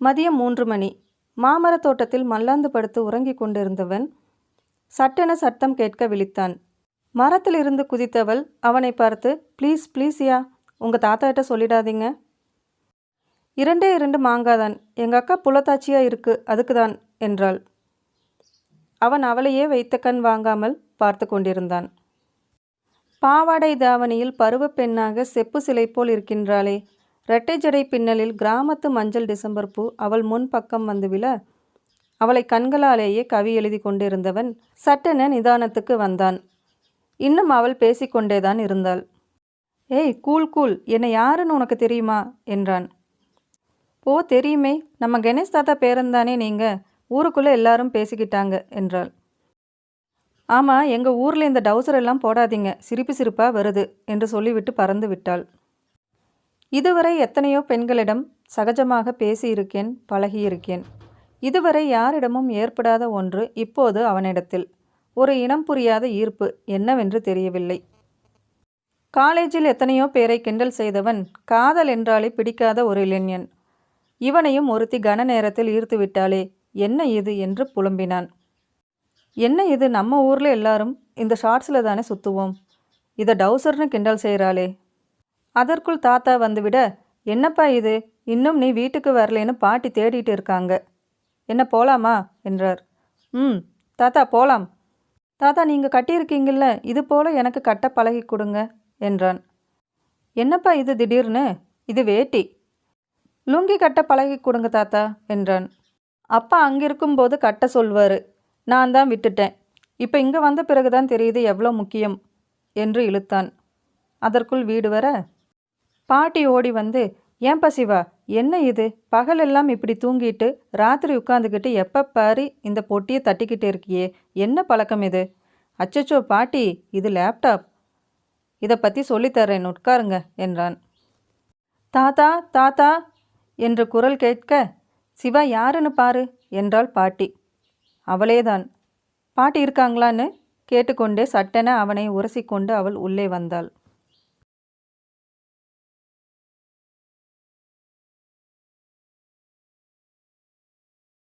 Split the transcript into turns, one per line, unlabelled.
மதியம் மூன்று மணி. மாமரத் தோட்டத்தில் மல்லாந்து படுத்து உறங்கிக் கொண்டிருந்தவன் சட்டென சத்தம் கேட்க விழித்தான். மரத்திலிருந்து குதித்தவள் அவனை பார்த்து ப்ளீஸ் ப்ளீஸ் யா உங்கள் தாத்தாகிட்ட சொல்லிடாதீங்க. இரண்டே இரண்டு மாங்காதான். எங்கள் அக்கா புலத்தாச்சியா இருக்கு அதுக்கு தான் என்றாள். அவன் அவளையே வைத்த கண் வாங்காமல் பார்த்து கொண்டிருந்தான். பாவாடை தாவணியில் பருவப் பெண்ணாக செப்பு சிலை போல் இருக்கின்றாளே இரட்டை ஜடை பின்னலில் கிராமத்து மஞ்சள் டிசம்பர் பூ அவள் முன் பக்கம் வந்து விழ அவளை கண்களாலேயே கவி எழுதி கொண்டிருந்தவன் சட்டென நிதானத்துக்கு வந்தான். இன்னும் அவள் பேசிக்கொண்டேதான் இருந்தாள். ஏய் கூல் கூல் என்னை யாருன்னு உனக்கு தெரியுமா? என்றான். ஓ தெரியுமே. நம்ம கணேஷ் தாத்தா பேரன்தானே நீங்கள் ஊருக்குள்ளே எல்லாரும் பேசிக்கிட்டாங்க என்றாள். ஆமாம் எங்கள் ஊரில் இந்த டவுசர் எல்லாம் போடாதீங்க. சிரிப்பு சிரிப்பாக வருது என்று சொல்லிவிட்டு பறந்து விட்டாள். இதுவரை எத்தனையோ பெண்களிடம் சகஜமாக பேசியிருக்கேன் பழகியிருக்கேன். இதுவரை யாரிடமும் ஏற்படாத ஒன்று இப்போது அவனிடத்தில். ஒரு இனம் புரியாத ஈர்ப்பு என்னவென்று தெரியவில்லை. காலேஜில் எத்தனையோ பேரை கிண்டல் செய்தவன் காதல் என்றாலே பிடிக்காத ஒரு இளைஞன். இவனையும் ஒருத்தி கன நேரத்தில் ஈர்த்து விட்டாளே என்ன இது என்று புலம்பினான். என்ன இது நம்ம ஊரில் எல்லாரும் இந்த ஷார்ட்ஸில் தானே சுற்றுவோம் இதை டவுசர்னு கிண்டல் செய்கிறாளே அதற்குள் தாத்தா வந்துவிட என்னப்பா இது? இன்னும் நீ வீட்டுக்கு வரலேன்னு பாட்டி தேடிட்டு இருக்காங்க. என்ன போலாமா? என்றார். ம் தாத்தா போலாம். தாத்தா நீங்கள் கட்டியிருக்கீங்கள்ல இது போல எனக்கு கட்ட பழகி கொடுங்க என்றான். என்னப்பா இது திடீர்னு? இது வேட்டி. லுங்கி கட்ட பழகி கொடுங்க தாத்தா என்றான். அப்பா அங்கே இருக்கும்போது கட்ட சொல்வார். நான் தான் விட்டுட்டேன். இப்போ இங்கே வந்த பிறகு தான் தெரியுது எவ்வளோ முக்கியம் என்று இழுத்தான். அதற்குள் வீடு வர பாட்டி ஓடி வந்து ஏன்பா சிவா என்ன இது? பகலெல்லாம் இப்படி தூங்கிட்டு ராத்திரி உட்காந்துக்கிட்டு எப்போ பாரு இந்த பொட்டியை தட்டிக்கிட்டு இருக்கியே? என்ன பழக்கம் இது? அச்சச்சோ பாட்டி இது லேப்டாப். இதை பற்றி சொல்லித்தரேன் உட்காருங்க என்றான். தாத்தா தாத்தா என்று குரல் கேட்க சிவா யாருன்னு பாரு என்றாள் பாட்டி. அவளேதான். பாட்டி இருக்காங்களான்னு? கேட்டுக்கொண்டே சட்டென அவனை உரசிக்கொண்டு அவள் உள்ளே வந்தாள்.